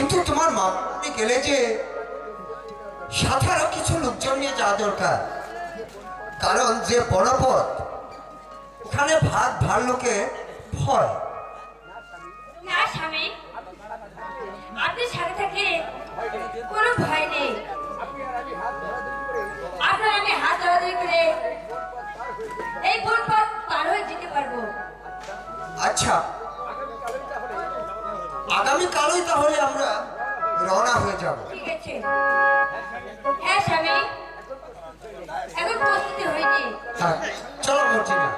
কিন্তু তোমার মা বাড়ি গেলে যে সাধারণ কিছু লোকজন নিয়ে যাওয়া দরকার। কারণ যে বড় পথ ওখানে ভাত ভার লোকে ভয়। না, স্বামী। আপনি রওনা হয়ে যাব। ঠিক আছে। হ্যাঁ স্বামী। এখন প্রস্তুতি হয়নি। হ্যাঁ চলো মর্জিনা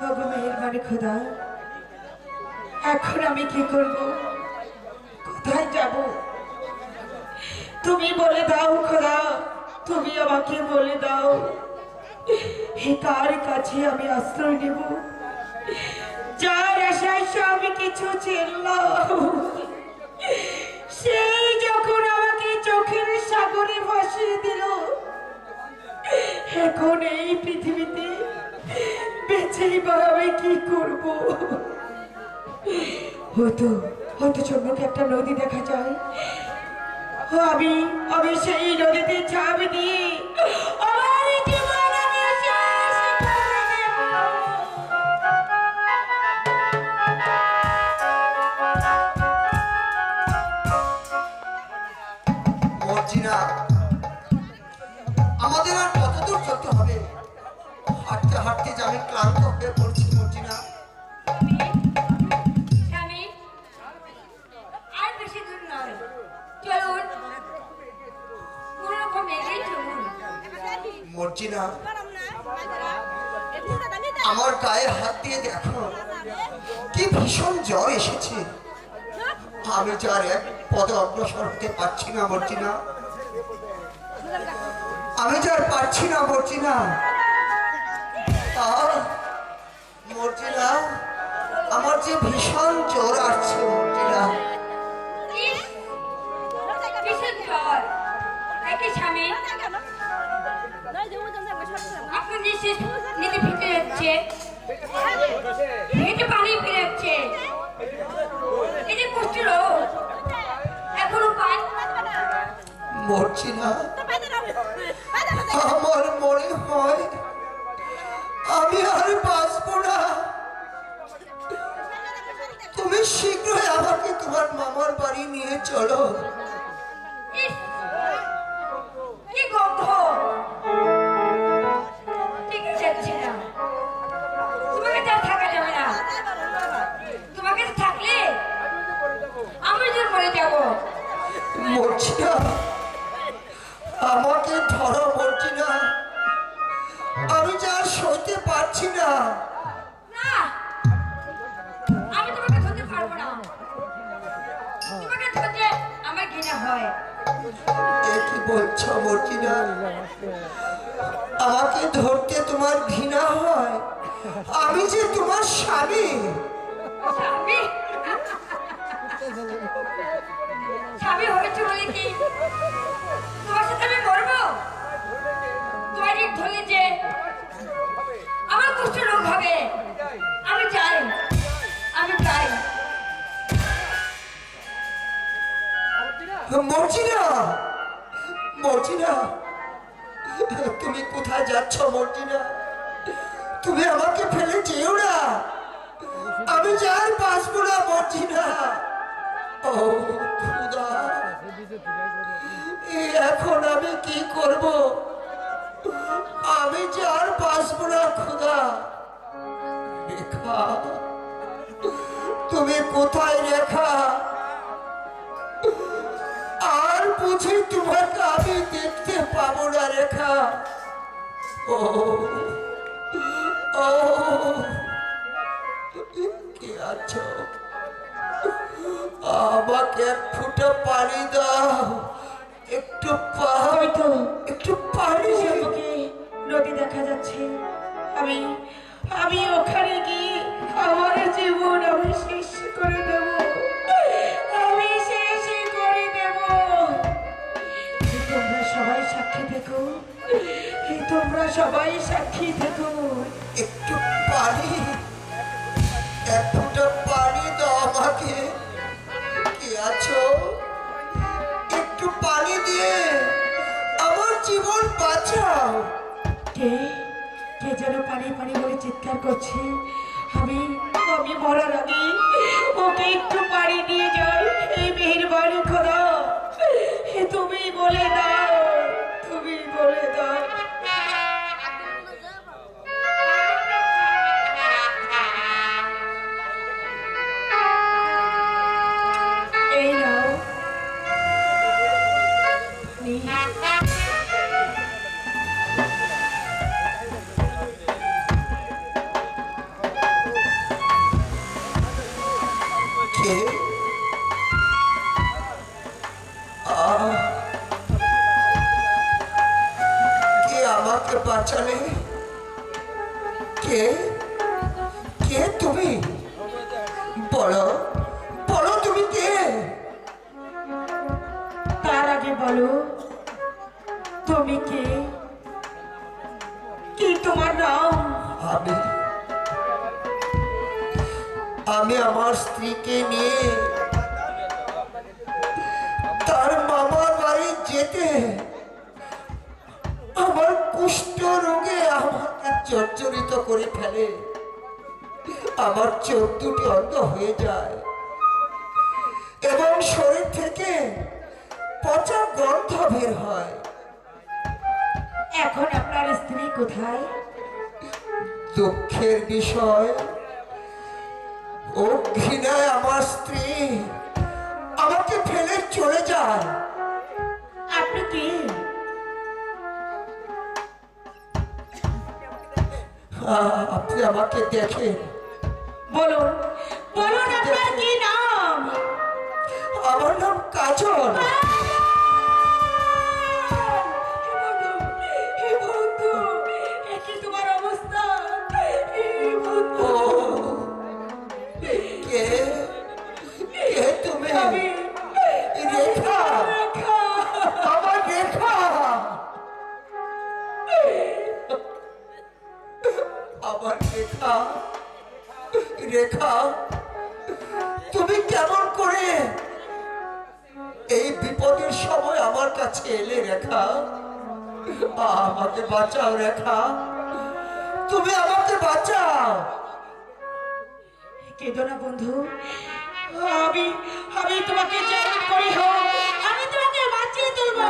মেহেরবানি খোদা, এখন আমি কি করব? কোথায় যাব? তুমি বলে দাও খোদা, তুমি আমাকে বলে দাও। হে কার কাছে আমি আশ্রয় নেব? যার আশায় আমি কিছু চিনলাম। সেই যখন আমাকে চোখের সাগরে ভাসিয়ে দিল, এখন এই পৃথিবীতে বেঁচেই আমি কি করব? হতো হতো সম্মুখে একটা নদী দেখা যায়। আমি আমি সেই নদীতে ঝাঁপ দিয়ে হাত দিয়ে দেখো কি ভীষণ জ্বর এসেছে। আমি যার এক পদে অগ্রসর হতে পারছি না মর্জিনা। আমি যার পারছি না আহ, মর্জিনা আমার যে ভীষণ জ্বর আসছে আপনার নিঃশ্বাস নিতে ফিরে যাচ্ছে হেঁটে পানি ফিরে এই যে কষ্ট এখনও পান মর্জিনা আমার মনে হয় আমি আর বাঁচবো না। তুমি শীঘ্রই আমাকে তোমার মামার বাড়ি নিয়ে চলো। মরে যাব আমাকে ধরো মর্জিনা আমি যা সইতে পারছি না। না আমি তোমাকে ধরতে পারব না। তোমাকে ধরতে আমার ঘৃণা হয়। কি বলছো মর্জিনা আমাকে ধরতে তোমার ঘৃণা হয়। আমি যে তোমার স্বামী? মর্জিনা মর্জিনা, তুমি কোথায় যাচ্ছ মর্জিনা? তুমি আমাকে ফেলে যেও না। আমি যার বাঁচবো না মর্জিনা। এখন আমি কি করব? আমি যার বাঁচবো না খুদা। রেখা, তুমি কোথায় রেখা? আর বুঝি তোমাকে আমি দেখতে পাবো না, রেখা। ও ও, কে আছো? আমাকে এক ফুটা পানি দাও। একটু পানি তো একটু পানি আমাকে নদী দেখা যাচ্ছে। আমি আমি ওখানে গিয়ে আমার জীবন আমি শেষ করে দেব। আমি শেষ করে দেব। তোমরা সবাই সাক্ষী দেখো। তোমরা সবাই সাক্ষী দেখো। একটু পানি। এক জীবন বাঁচাও। কে? কে যেন পানি পানি বলে চিৎকার করছে? আমি আমি মরার আগে ওকে একটু পানি যাই। এই খোদা। তুমি বলে দাও। তুমি বলে দাও। এই আমাকে বাঁচালে কে? কে তুমি? বলো বলো তুমি কে? তার আগে বলো তুমি কে? কি তোমার নাম? আমি আমি আমার স্ত্রীকে নিয়ে তার মামার বাড়ি যেতে আমার কুষ্ঠ রোগে আমাকে জর্জরিত করে ফেলে। আমার চোখ দুটি অন্ধ হয়ে যায়। এবং শরীর থেকে পচা গন্ধ বের হয়। এখন আপনার স্ত্রী কোথায়? দুঃখের বিষয় ও ঘৃণায় আমার স্ত্রী। আমাকে ফেলে চলে যায়। আপনি কি? আপনি আমাকে দেখেন। বলুন বলুন আপনার কি নাম? আমার নাম কাজল। আমার রেখা রেখা, তুমি কেমন করে এই বিপদের সময় আমার কাছে এলে রেখা? আমাকে বাঁচাও রেখা। তুমি আমাকে বাঁচাও। কেঁদো না বন্ধু। আমি আমি তোমাকে আমি তোমাকে বাঁচিয়ে তুলবো।